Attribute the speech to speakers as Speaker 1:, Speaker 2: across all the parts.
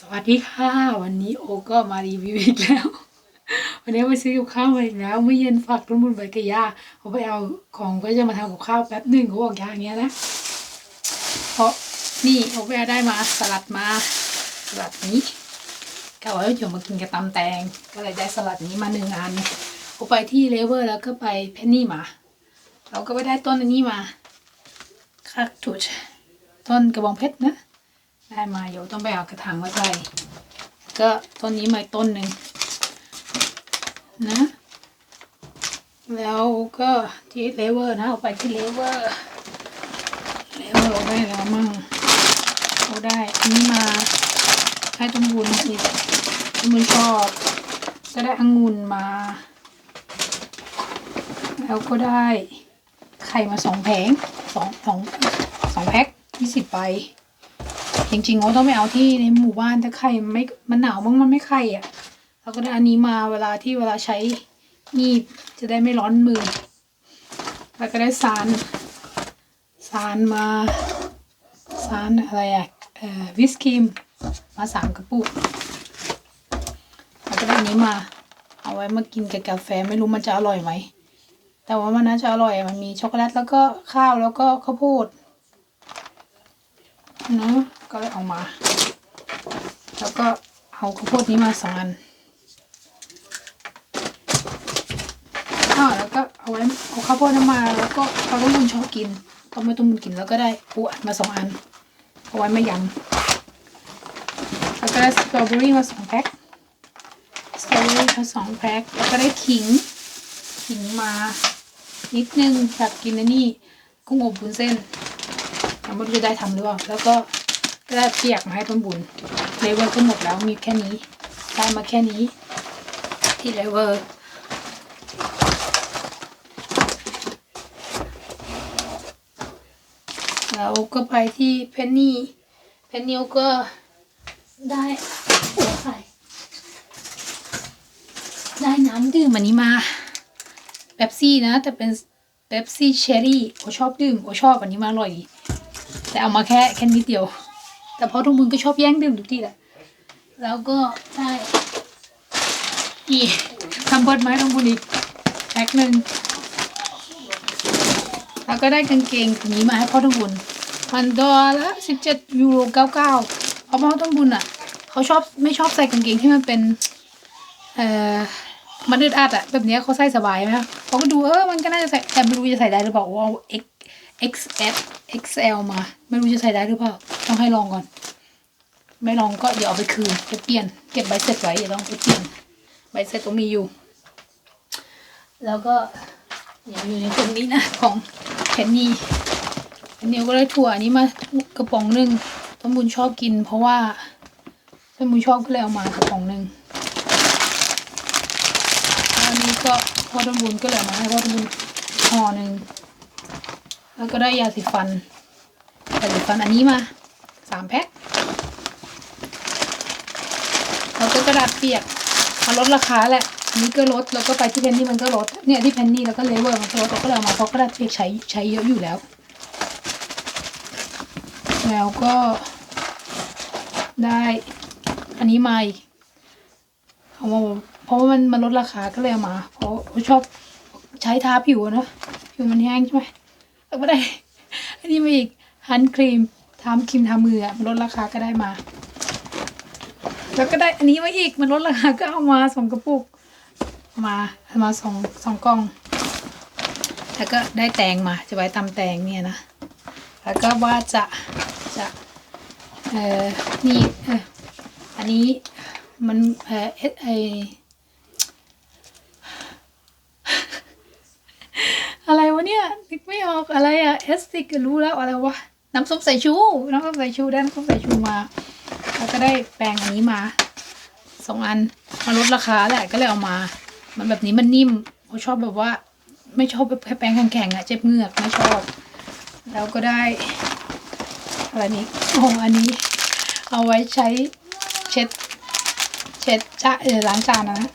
Speaker 1: สวัสดีค่ะ วันนี้โอก็มารีวิวอีกแล้ว วันนี้มาซื้อกับข้าวมาอีกแล้วเมื่อเย็นฝากต้นบุญใบกระยาเขาไปเอาของก็จะมาทำกับข้าวแป๊บหนึ่งเขาบอกอย่างเงี้ยนะเพราะนี่โอไปได้มาสลัดมาสลัดนี้ก็ว่าเดี๋ยวมากินกับตำแตง ก็เลยได้สลัดนี้มาหนึ่งอันโอไปที่เลเวอร์แล้วก็ไปเพนนี่มาเราก็ไปได้ต้นอันนี้มาคาตุชต้นกระบองเพชรนะ ได้มาเดี๋ยวต้องไปเอากระถางมาใส่ ก็ต้นนี้มาต้นหนึ่งนะ แล้วก็ที่เลเวอร์นะเอาไปที่เลเวอร์ เลเวอร์เอาได้แล้วมั่งเอาได้อันนี้มาให้ต้นบุญอีกต้นบุญชอบก็ได้องุ่นมา แล้วก็ได้ไข่มาสองแผงสองสองสองแพ็คยี่สิบใบ ริงๆเราต้องไปเอาที่ในหมู่บ้านแต่ไข่ไม่มันหนาวมั้งมันไม่ไข่อะเราก็ได้อันนี้มาเวลาที่เวลาใช้งีบจะได้ไม่ร้อนมือ แล้วก็ได้ซานซานมาซานอะไรอะเอ่อวิสครีมมาสามกระปุกแล้วก็ได้อันนี้มา เอาไว้มากินกับกาแฟไม่รู้มันจะอร่อยไหมแต่ว่ามันน่าจะอร่อยมันมีช็อกโกแลตแล้วก็ข้าวแล้วก็ข้าวโพดนะ ก็เลยเอามา แล้วก็เอาข้าวโพดนี้มาสองอันอ้าแล้วก็เอาไว้เอาข้าวโพดนั้นมาแล้วก็เขาต้องมุนชอบกินต้องไม่ต้องมุนกินแล้วก็ได้ปูอัดมาสองอันเอาไว้ไม่ยำแล้วก็ได้สตรอเบอรี่มาสองแพ็คสตรอเบอรี่มาสองแพ็คแล้วก็ได้ขิงขิงมา นิดนึงอยากกินนี่กุ้งอบบุนเส้นทำไม่รู้จะได้ทำหรือเปล่าแล้วก็ ก็ได้เปียกมาให้ต้นบุญเลเวอร์ก็หมดแล้วมีแค่นี้ ได้มาแค่นี้ ที่เลเวอร์แล้วก็ไปที่เพนนี่เพนนิวก็ได้โอ้ยได้น้ำดื่มอันนี้มาเป๊ปซี่นะ แต่เป็นเป๊ปซี่เชอรี่โอชอบดื่มโอชอบอันนี้มาอร่อยดีแต่เอามาแค่แค่นิดเดียว แต่พอทุกมึงก็ชอบแย่งดื่มทุกทีแหละ แล้วก็ได้อีทำบดไม้ต้งบุญอีกแพ็คหนึ่งแล้วก็ได้กางเกงนี้มาให้พ่อต้องบุญมันดอลละสิบเจ็ดยูโรเก้าเก้าเพราะพ่อต้องบุญอะ เขาชอบไม่ชอบใส่กางเกงที่มันเป็นเอ่อมันอึดอัดอะแบบนี้เขาใส่สบายไหมเขาก็ดูเออมันก็น่าจะใส่แต่ไม่รู้จะใส่ได้หรือเปล่าว่า X XS XL มา ไม่รู้จะใส่ได้หรือเปล่า ต้องให้ลองก่อน ไม่ลองก็เดี๋ยวเอาไปคืนไปเปลี่ยน เก็บใบเสร็จไว้เดี๋ยวต้องไปเปลี่ยน ใบเสร็จต้องมีอยู่ แล้วก็อย,อยู่ในตรงนี้นะ ของเพนนี่เพนนี่ก็ได้ถั่วอันนี้มากระป๋องหนึ่งต้นบุญชอบกิน เพราะว่าต้นบุญชอบก็เลยเอามากระป๋องหนึ่งอันนี้ก็พ่อต้นบุญก็เลยเอามาให้พ่อต้นบุญห่อหนึ่ง แล้วก็ได้ยาสีฟันยาสีฟันอันนี้มาสามแพ็คแล้วก็กระดาษเปียกมาลดราคาแหละอันนี้ก็ลดแล้วก็ไปที่เพนนี่มันก็ลดเนี่ยที่เพนนี่แล้วก็เลเวอร์มันก็ลดเราก็เลยเอามาเพราะกระดาษเปียกใช้ใช้เยอะอยู่แล้ว แล้วก็ได้อันนี้มาอีกเอามาเพราะว่ามันมันลดราคาก็เลยเอามา เพราะชอบใช้ทาผิวนะผิวมันแห้งใช่ไหม แล้วก็ได้ อันนี้มาอีกฮันครีมทาครีมทามืออะมันลดราคาก็ได้มา แล้วก็ได้อันนี้มาอีกมันลดราคาก็เอามาสองกระปุก มามาสองสองกล่อง แล้วก็ได้แตงมาจะไว้ตำแตงเนี่ยนะ แล้วก็ว่าจะจะเอ่อนี่เอออันนี้มันเออเอสไอ อะไรวะ เนี่ยนึกไม่ออกอะไรอะเอสติกรู้แล้วอะไรวะน้ำส้มสายชู น้ำส้มสายชูได้น้ำส้มสายชูมา แล้วก็ได้แปรงอันนี้มาสองอันมาลดราคาแหละก็เลยเอามา มันแบบนี้มันนิ่มเขาชอบแบบว่า ไม่ชอบแบบแปรงแข็งๆอะเจ็บเหงือกไม่ชอบ แล้วก็ได้อะไรนี้โอ้อันนี้ เอาไว้ใช้เช็ด เช็ดจะเออล้างจานนะ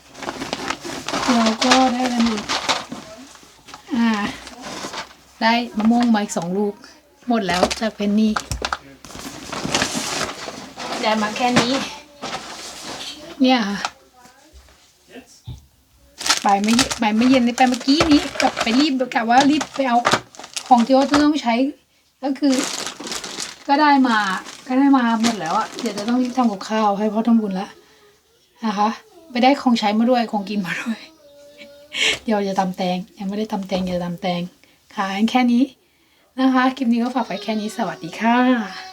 Speaker 1: แล้วก็ได้อะไรอีกอ่า ได้มะม่วงมาอีกสองลูก หมดแล้วจากเพนนี่ได้มาแค่นี้ เนี่ยค่ะบ่ายไม่บ่ายไม่เย็นเลยไปเมื่อกี้นี้แบบไปรีบกะว่ารีบไปเอาของที่ว่าจะต้องใช้ ก็คือ ก็ได้มา ก็ได้มาหมดแล้วอะเดี๋ยวจะต้องรีบทำกับข้าวให้พ่อทำบุญละนะคะไปได้ของใช้มาด้วยของกินมาด้วย เดี๋ยวจะตำแตงยังไม่ได้ตำแตงเดี๋ยวจะตำแตง ค่ะแค่นี้นะคะ คลิปนี้ก็ฝากไว้แค่นี้สวัสดีค่ะ